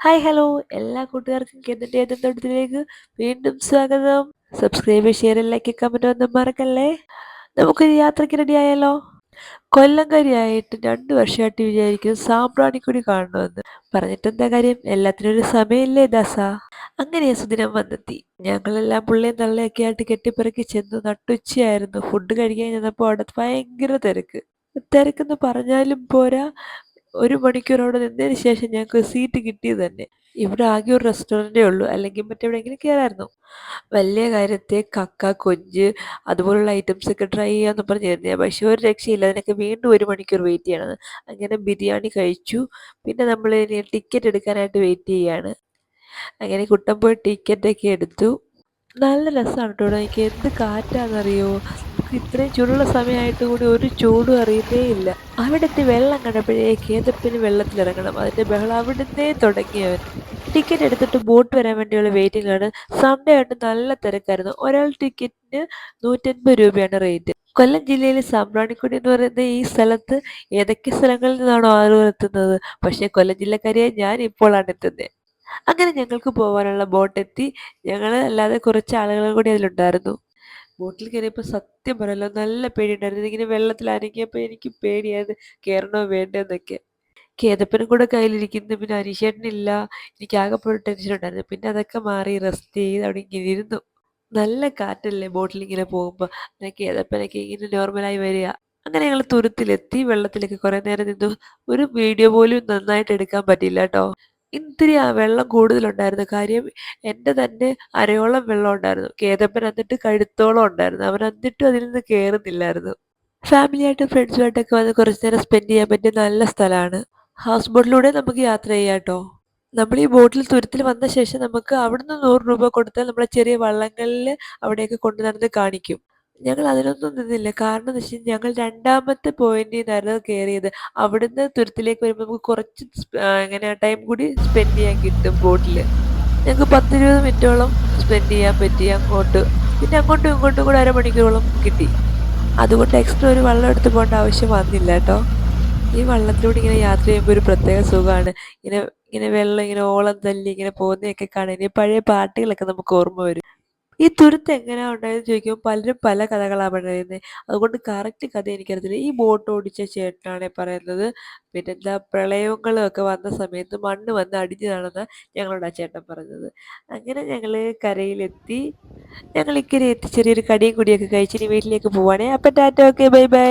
Hi hello എല്ലാ കൂട്ടുകാർക്കും കേന്ദ്രന്റെ തൊട്ടത്തിലേക്ക് വീണ്ടും സ്വാഗതം. സബ്സ്ക്രൈബ് ഷെയർ ലൈക്ക് കമന്റ് ഒന്നും മറക്കല്ലേ? നമുക്കൊരു യാത്രയ്ക്ക് റെഡി ആയാലോ കൊല്ലംകാരിയായിട്ട് രണ്ട് വർഷമായിട്ട് വിചാരിക്കും സാമ്പ്രാണിക്കൊടി കാണണമെന്ന്. പറഞ്ഞിട്ട് എന്താ കാര്യം? എല്ലാത്തിനും ഒരു സമയമില്ലേ ദാസ. അങ്ങനെ സുദിനം വന്നെത്തി. ഞങ്ങളെല്ലാം പുള്ളിയും തള്ളയൊക്കെ ആയിട്ട് കെട്ടിപ്പിറക്കി ചെന്ന് നട്ടുച്ചയായിരുന്നു. ഫുഡ് കഴിക്കാൻ ചെന്നപ്പോൾ അവിടെ ഭയങ്കര തിരക്ക്. തിരക്കെന്ന് പറഞ്ഞാലും പോരാ. ഒരു മണിക്കൂർ അവിടെ നിന്നതിന് ശേഷം ഞങ്ങൾക്ക് സീറ്റ് കിട്ടിയത് തന്നെ. ഇവിടെ ആകെ ഒരു റെസ്റ്റോറന്റേ ഉള്ളൂ. അല്ലെങ്കിൽ മറ്റെവിടെയെങ്കിലും കയറായിരുന്നു വലിയ കാര്യത്തെ കക്ക കൊഞ്ച് അതുപോലുള്ള ഐറ്റംസ് ഒക്കെ ട്രൈ ചെയ്യാമെന്ന് ഞാൻ പക്ഷേ ഒരു രക്ഷയില്ല. അതിനൊക്കെ വീണ്ടും ഒരു മണിക്കൂർ വെയിറ്റ് ചെയ്യണത് അങ്ങനെ ബിരിയാണി കഴിച്ചു. പിന്നെ നമ്മൾ ഇനി ടിക്കറ്റ് എടുക്കാനായിട്ട് വെയിറ്റ് ചെയ്യാണ് അങ്ങനെ കുട്ടം പോയി ടിക്കറ്റൊക്കെ എടുത്തു. നല്ല രസമാണ് കേട്ടോ. എനിക്ക് എന്ത് കാറ്റാണെന്നറിയോ? ഇത്രയും ചൂടുള്ള സമയമായിട്ട് കൂടി ഒരു ചൂടും അറിയുന്നേ ഇല്ല. അവിടുത്തെ വെള്ളം കണ്ടപ്പോഴേ കേതപ്പിന് വെള്ളത്തിലിറങ്ങണം അതിന്റെ ബഹളം അവിടുന്നേ തുടങ്ങിയവൻ ടിക്കറ്റ് എടുത്തിട്ട് ബോട്ട് വരാൻ വേണ്ടിയുള്ള വെയിറ്റിംഗാണ് സൺഡേ ആയിട്ട് നല്ല തിരക്കായിരുന്നു. ഒരാൾ ടിക്കറ്റിന് നൂറ്റൻപത് രൂപയാണ് റേറ്റ് കൊല്ലം ജില്ലയിലെ സാമ്പ്രാണിക്കുടി എന്ന് പറയുന്ന ഈ സ്ഥലത്ത് ഏതൊക്കെ സ്ഥലങ്ങളിൽ നിന്നാണോ ആളുകൾ എത്തുന്നത്? പക്ഷേ കൊല്ലം ജില്ലക്കാരിയെ ഞാൻ ഇപ്പോഴാണ് എത്തുന്നത്. അങ്ങനെ ഞങ്ങൾക്ക് പോകാനുള്ള ബോട്ട് എത്തി. ഞങ്ങൾ അല്ലാതെ കുറച്ച് ആളുകളും കൂടി അതിലുണ്ടായിരുന്നു. ബോട്ടിൽ കയറിയപ്പോൾ സത്യം പറയല്ലോ നല്ല പേടിയുണ്ടായിരുന്നു. ഇങ്ങനെ വെള്ളത്തിൽ അനങ്ങിയപ്പോൾ എനിക്ക് പേടിയായത് കയറണോ വേണ്ടെന്നൊക്കെ. കേതപ്പനും കൂടെ കയ്യിലിരിക്കുന്നത് പിന്നെ അരിശേട്ടനില്ല എനിക്ക് ആകെപ്പോഴും ടെൻഷൻ ഉണ്ടായിരുന്നു. പിന്നെ അതൊക്കെ മാറി റെസ്റ്റ് ചെയ്ത് അവിടെ ഇങ്ങനെ ഇരുന്നു. നല്ല കാറ്റല്ലേ ബോട്ടിൽ ഇങ്ങനെ പോകുമ്പോൾ കേതപ്പനൊക്കെ ഇങ്ങനെ നോർമലായി വരിക. അങ്ങനെ ഞങ്ങൾ തുരുത്തിലെത്തി വെള്ളത്തിലേക്ക് കുറേ നേരം നിന്നു. ഒരു വീഡിയോ പോലും നന്നായിട്ട് എടുക്കാൻ പറ്റില്ല കേട്ടോ. ഇത്തിരി ആ വെള്ളം കൂടുതലുണ്ടായിരുന്നു. കാര്യം എന്റെ തന്നെ അരയോളം വെള്ളം ഉണ്ടായിരുന്നു. കേതപ്പൻ എന്നിട്ട് കഴുത്തോളം ഉണ്ടായിരുന്നു. അവൻ എന്നിട്ടും അതിൽ നിന്ന് കയറുന്നില്ലായിരുന്നു ഫാമിലിയായിട്ടും ഫ്രണ്ട്സുമായിട്ടൊക്കെ വന്ന് കുറച്ച് നേരം സ്പെൻഡ് ചെയ്യാൻ പറ്റിയ നല്ല സ്ഥലമാണ്. ഹൗസ് ബോട്ടിലൂടെ നമുക്ക് യാത്ര ചെയ്യാം കേട്ടോ നമ്മൾ ഈ ബോട്ടിൽ തുരുത്തിൽ വന്ന ശേഷം നമുക്ക് അവിടുന്ന് നൂറ് രൂപ കൊടുത്താൽ നമ്മളെ ചെറിയ വള്ളങ്ങളിൽ അവിടെയൊക്കെ കൊണ്ടുനടന്ന് കാണിക്കും. ഞങ്ങൾ അതിനൊന്നും നിന്നില്ല. കാരണം എന്ന് വെച്ചാൽ ഞങ്ങൾ രണ്ടാമത്തെ പോയിന്റിൽ നിന്നായിരുന്നു കയറിയത് അവിടുന്ന് തുരുത്തിലേക്ക് വരുമ്പോൾ നമുക്ക് കുറച്ച് ഇങ്ങനെ ടൈം കൂടി സ്പെൻഡ് ചെയ്യാൻ കിട്ടും ബോട്ടിൽ ഞങ്ങൾക്ക് പത്തിരുപത് മിനിറ്റോളം സ്പെൻഡ് ചെയ്യാൻ പറ്റി അങ്ങോട്ട്. പിന്നെ അങ്ങോട്ടും ഇങ്ങോട്ടും കൂടെ അരമണിക്കൂറോളം കിട്ടി. അതുകൊണ്ട് എക്സ്ട്രാ ഒരു വെള്ളം എടുത്ത് പോകേണ്ട ആവശ്യം വന്നില്ല കേട്ടോ. ഈ വള്ളത്തിലൂടെ ഇങ്ങനെ യാത്ര ചെയ്യുമ്പോൾ ഒരു പ്രത്യേക സുഖമാണ്. ഇങ്ങനെ ഇങ്ങനെ വെള്ളം ഇങ്ങനെ ഓളം തല്ലി ഇങ്ങനെ പോകുന്നതൊക്കെ കാണാൻ പഴയ പാട്ടുകളൊക്കെ നമുക്ക് ഓർമ്മ വരും. ഈ തുരുത്ത് എങ്ങനെയാ ഉണ്ടായെന്ന് ചോദിക്കുമ്പോൾ പലരും പല കഥകളാണ് പറയുന്നത് അതുകൊണ്ട് കറക്റ്റ് കഥ എനിക്കറിയത്തില്ല. ഈ ബോട്ട് ഓടിച്ച ചേട്ടനാണ് പറയുന്നത്. പിന്നെന്താ പ്രളയങ്ങളും ഒക്കെ വന്ന സമയത്ത് മണ്ണ് വന്ന് അടിഞ്ഞതാണെന്ന് ഞങ്ങളോട് ആ ചേട്ടൻ പറഞ്ഞത്. അങ്ങനെ ഞങ്ങൾ കരയിലെത്തി. ഞങ്ങൾ ഇക്കരെ എത്തി. ചെറിയൊരു കടിയും കുടിയൊക്കെ കഴിച്ചിട്ട് വീട്ടിലേക്ക് പോവാണേ. അപ്പം ടാറ്റ ഓക്കെ ബൈ ബൈ.